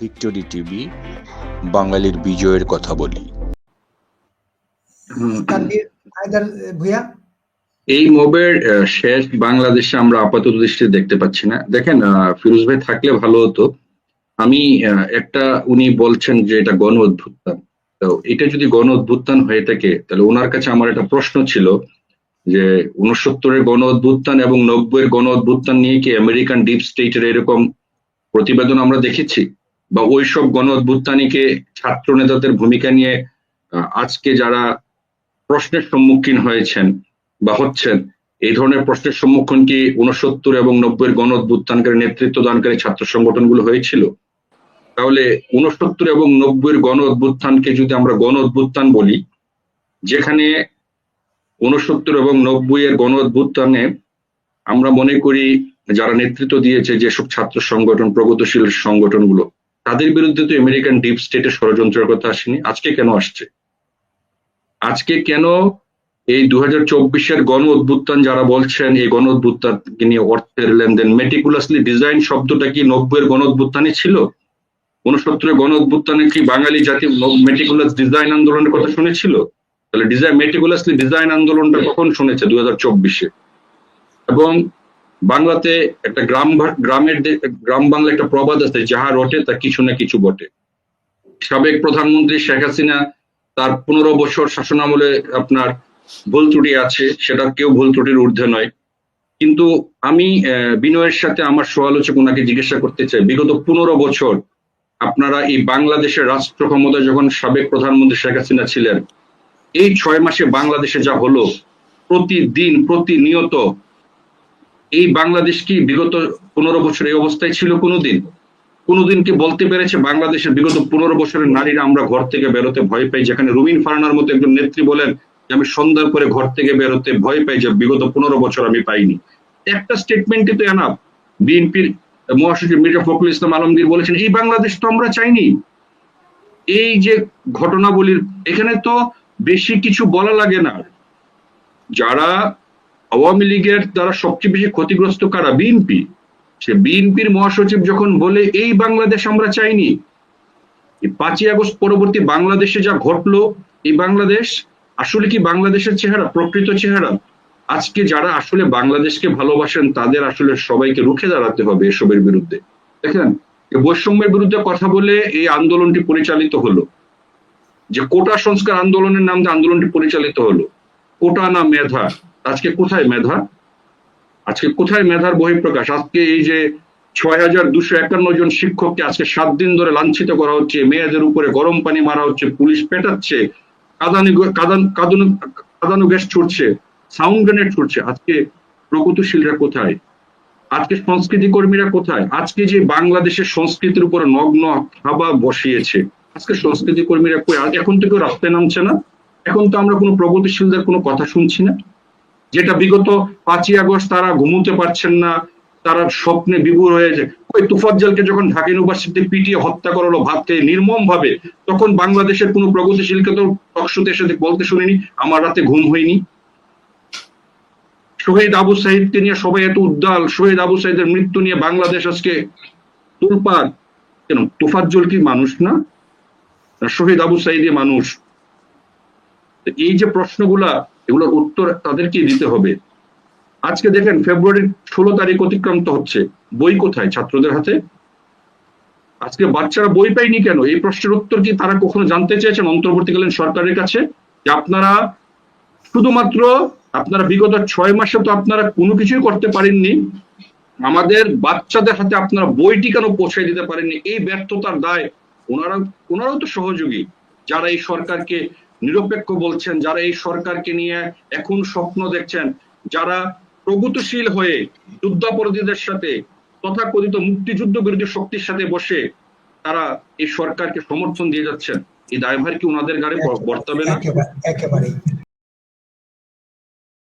Victory TV বাঙালির বিজয়ের কথা বলি। এই মবের আহ, শেষ বাংলাদেশে আমরা আপাতত দৃষ্টিতে দেখতে পাচ্ছি না। দেখেন আহ, ফিরোজ ভাই থাকলে ভালো হতো। আমি আহ, একটা উনি বলছেন যে এটা গণ অভ্যুত্থান। তো এটা যদি গণ অভ্যুত্থান হয়ে থাকে তাহলে ওনার কাছে আমার একটা প্রশ্ন ছিল যে উনসত্তরের গণ অভ্যুত্থান এবং নব্বইয়ের গণ অভ্যুত্থান নিয়ে কি আমেরিকান ডিপ স্টেটের এরকম প্রতিবেদন আমরা দেখেছি? বা ওইসব গণ অভ্যুত্থানীকে ছাত্র নেতাদের ভূমিকা নিয়ে আজকে যারা প্রশ্নের সম্মুখীন হয়েছেন বা হচ্ছেন, এই ধরনের প্রশ্নের সম্মুখীন কি উনসত্তর এবং নব্বইয়ের গণ নেতৃত্ব দানকারী ছাত্র সংগঠনগুলো হয়েছিল? তাহলে উনসত্তর এবং নব্বইয়ের গণ যদি আমরা গণ বলি, যেখানে উনসত্তর এবং নব্বইয়ের গণ আমরা মনে করি যারা নেতৃত্ব দিয়েছে যেসব ছাত্র সংগঠন, প্রগতিশীল সংগঠনগুলো তাদের বিরুদ্ধে তো আমেরিকান ডিপ স্টেটের ষড়যন্ত্রের কথা আসেনি। আজকে কেন আসছে? আজকে কেন এই দু হাজার চব্বিশের গণ অভ্যুত্থান যারা বলছেন এই গণ অভ্যুত্থানকে নিয়ে অর্থের লেনদেন মেটিকুলাসলি ডিজাইন শব্দটা কি নব্বইয়ের গণ অভ্যুত্থানে ছিল? উনসত্তরের গণ অভ্যুত্থানে কি বাঙালি জাতি মেটিকুলাস ডিজাইন আন্দোলনের কথা শুনেছিল? তাহলে ডিজাইন মেটিকুলাসলি ডিজাইন আন্দোলনটা কখন শুনেছে? দু হাজার চব্বিশে। এবং বাংলাতে একটা গ্রাম গ্রামের গ্রাম বাংলা একটা প্রবাদ আছে, যাহা রটে তা কিছু না কিছু বটে। সাবেক প্রধানমন্ত্রী শেখ হাসিনা তার পনেরো বছর শাসনামলে আপনার ভুল ত্রুটি আছে সেটা কেউ ভুল ত্রুটির ঊর্ধ্বে নয়। কিন্তু আমি বিনয়ের সাথে আমার সমালোচক ওনাকে জিজ্ঞাসা করতে চাই, বিগত পনেরো বছর আপনারা এই বাংলাদেশের রাষ্ট্র ক্ষমতা যখন সাবেক প্রধানমন্ত্রী শেখ হাসিনা ছিলেন, এই ছয় মাসে বাংলাদেশে যা হলো, প্রতিদিন প্রতিনিয়ত এই বাংলাদেশ কি বিগত পনেরো বছর এই অবস্থায় ছিল কোনোদিন? কোনোদিন কি বলতে পেরেছে বাংলাদেশের বিগত পনেরো বছরের নারীরা আমরা ঘর থেকে বেরোতে ভয় পাই? যেখানে রুমিন ফারানার মতো একজন নেত্রী বলেন যে, আমি সন্ধ্যার পরে ঘর থেকে বেরোতে ভয় পাই যে, বিগত পনেরো বছর আমি পাইনি। একটা স্টেটমেন্টই তো এনাফ। বিএনপির মহাসচিব মির্জা ফখরুল ইসলাম আলমগীর বলেছেন, এই বাংলাদেশ তো আমরা চাইনি। এই যে ঘটনাবলীর, এখানে তো বেশি কিছু বলা লাগে না। যারা আওয়ামী লীগের দ্বারা সবচেয়ে বেশি ক্ষতিগ্রস্ত কারা? বিএনপি। সে বিএনপির মহাসচিব যখন বলে, এই বাংলাদেশ আমরা চাইনি। পাঁচই আগস্ট পরবর্তী বাংলাদেশে যা ঘটলো, এই বাংলাদেশ আসলে কি বাংলাদেশের চেহারা, প্রকৃত চেহারা? আজকে যারা আসলে বাংলাদেশকে ভালোবাসেন, তাদের আসলে সবাইকে রুখে দাঁড়াতে হবে এসবের বিরুদ্ধে। দেখেন বৈষম্যের বিরুদ্ধে কথা বলে এই আন্দোলনটি পরিচালিত হলো। যে কোটা সংস্কার আন্দোলনের নাম দিয়ে আন্দোলনটি পরিচালিত হলো। কোটা না মেধা। আজকে কোথায় মেধা? আজকে কোথায় মেধার বহিঃপ্রকাশ? আজকে এই যে ছয় হাজার দুশো একান্ন জন শিক্ষককে আজকে সাত দিন ধরে লাঞ্ছিত করা হচ্ছে, মেয়েদের উপরে গরম পানি মারা হচ্ছে, পুলিশ পেটাচ্ছে, কাদানি কাদান কাদানু কাদানু গ্যাস ছুটছে সাউন্ড গ্রেনেড ছুটছে আজকে প্রগতিশীলরা কোথায়? আজকে সংস্কৃতি কর্মীরা কোথায়? আজকে যে বাংলাদেশের সংস্কৃতির উপর নগ্ন হাবা বসিয়েছে, আজকে সংস্কৃতি কর্মীরা এখন তো কেউ রাস্তায় নামছে না? এখন তো আমরা কোনো প্রগতিশীলদের কোনো কথা শুনছি না? যেটা বিগত পাঁচই আগস্ট তারা ঘুমোতে পারছেন না, তারা স্বপ্নে বিভোর হয়েছে ওই তুফাজ্জলকে যখন ঢাকা ইউনিভার্সিটি পিটিয়ে হত্যা করালো ভাবতে নির্মম ভাবে তখন বাংলাদেশের কোনো প্রগতিশীলকে তো টকশোতে এসে বলতে শুনিনি, আমার রাতে ঘুম হয়নি। শহীদ আবু সাহিদকে নিয়ে সবাই এত উদ্দাল, শহীদ আবু সাহিদের মৃত্যু নিয়ে বাংলাদেশ আজকে তুলপার কেন তুফাজ্জল কি মানুষ না? শহীদ আবু সাইদি মানুষ। এই যে প্রশ্নগুলা এগুলোর উত্তর তাদেরকে দিতে হবে। আজকে দেখেন, ফেব্রুয়ারির ষোলো তারিখ অতিক্রান্ত হচ্ছে। বই কোথায় ছাত্রদের হাতে? আজকে বাচ্চারা বই পায়নি কেন? এই প্রশ্নের উত্তর কি তারা কখনো জানতে চেয়েছেন অন্তর্বর্তীকালীন সরকারের কাছে? যে আপনারা শুধুমাত্র আপনারা বিগত ছয় মাসে তো আপনারা কোনো কিছুই করতে পারেননি। আমাদের বাচ্চাদের হাতে আপনারা বইটি কেন পৌঁছে দিতে পারেননি? এই ব্যর্থতার দায় ওনারা, ওনারাও তো সহযোগী। যারা এই সরকারকে নিরপেক্ষ বলছেন, যারা এই সরকারকে নিয়ে এখন স্বপ্ন দেখছেন, যারা প্রগতিশীল হয়ে যুদ্ধাপরাধীদের সাথে, তথাকথিত মুক্তিযুদ্ধ বিরোধী শক্তির সাথে বসে তারা এই সরকারকে সমর্থন দিয়ে যাচ্ছেন। এই দায়ভার কি ওনাদের গাড়ি বর্তাবে না?